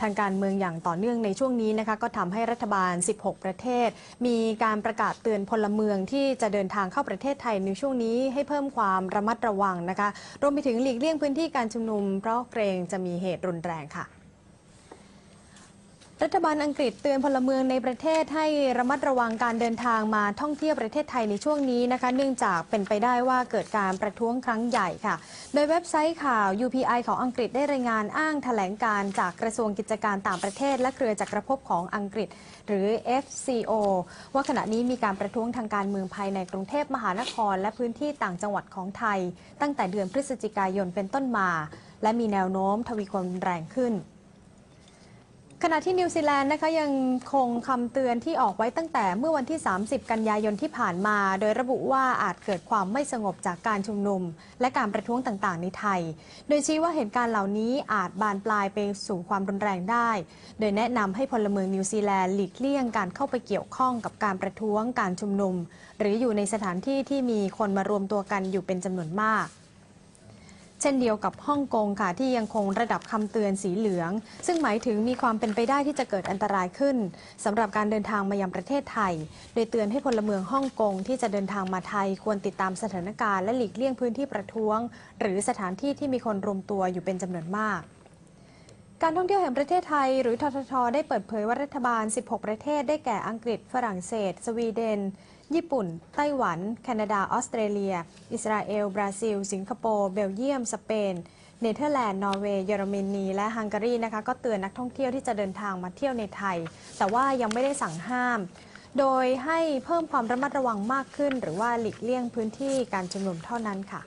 ทางการเมืองอย่างต่อเนื่องในช่วงนี้นะคะก็ทำให้รัฐบาล 16 ประเทศ มีการประกาศเตือนพลเมืองที่จะเดินทางเข้าประเทศไทยในช่วงนี้ให้เพิ่มความระมัดระวังนะคะรวมไปถึงหลีกเลี่ยงพื้นที่การชุมนุม เพราะเกรงจะมีเหตุรุนแรงค่ะ รัฐบาลอังกฤษเตือนพลเมืองในประเทศให้ระมัดระวังการเดินทางมาท่องเที่ยวประเทศไทยในช่วงนี้นะคะ เนื่องจากเป็นไปได้ว่าเกิดการประท้วงครั้งใหญ่ค่ะ โดยเว็บไซต์ข่าว UPI ของอังกฤษได้รายงานอ้างแถลงการจากกระทรวงกิจการต่างประเทศ และเครือจักรภพของอังกฤษ หรือ FCO ว่าขณะนี้มีการประท้วงทางการเมืองภายในกรุงเทพมหานคร และพื้นที่ต่างจังหวัดของไทย ตั้งแต่เดือนพฤศจิกายนเป็นต้นมา และมีแนวโน้มทวีความแรงขึ้น ขณะที่นิวซีแลนด์นะคะยังคงคำเตือนที่ออกไว้ตั้งแต่เมื่อวันที่ 30 กันยายนที่ผ่านมา โดยระบุว่าอาจเกิดความไม่สงบจากการชุมนุม และการประท้วงต่างๆ ในไทย โดยชี้ว่าเหตุการณ์เหล่านี้อาจบานปลายไปสู่ความรุนแรงได้ โดยแนะนำให้พลเมืองนิวซีแลนด์หลีกเลี่ยงการเข้าไปเกี่ยวข้องกับการประท้วงการชุมนุม หรืออยู่ในสถานที่ที่มีคนมารวมตัวกันอยู่เป็นจำนวนมาก เช่นเดียวกับฮ่องกงค่ะที่ยังคงระดับคำเตือนสีเหลือง ซึ่งหมายถึงมีความเป็นไปได้ที่จะเกิดอันตรายขึ้นสำหรับการเดินทางมายังประเทศไทย โดยเตือนให้พลเมืองฮ่องกงที่จะเดินทางมาไทยควรติดตามสถานการณ์และหลีกเลี่ยงพื้นที่ประท้วง หรือสถานที่ที่มีคนรวมตัวอยู่เป็นจำนวนมาก การท่องเที่ยวแห่งประเทศไทย หรือททท ได้เปิดเผยว่ารัฐบาล 16 ประเทศ ได้แก่อังกฤษ ฝรั่งเศส สวีเดน ญี่ปุ่น ไต้หวัน แคนาดา ออสเตรเลีย อิสราเอล บราซิล สิงคโปร์ เบลเยียม สเปน เนเธอร์แลนด์ นอร์เวย์ เยอรมนี และฮังการีนะคะ ก็เตือนนักท่องเที่ยวที่จะเดินทางมาเที่ยวในไทย แต่ว่ายังไม่ได้สั่งห้าม โดยให้เพิ่มความระมัดระวังมากขึ้น หรือว่าหลีกเลี่ยงพื้นที่การชุมนุมเท่านั้นค่ะ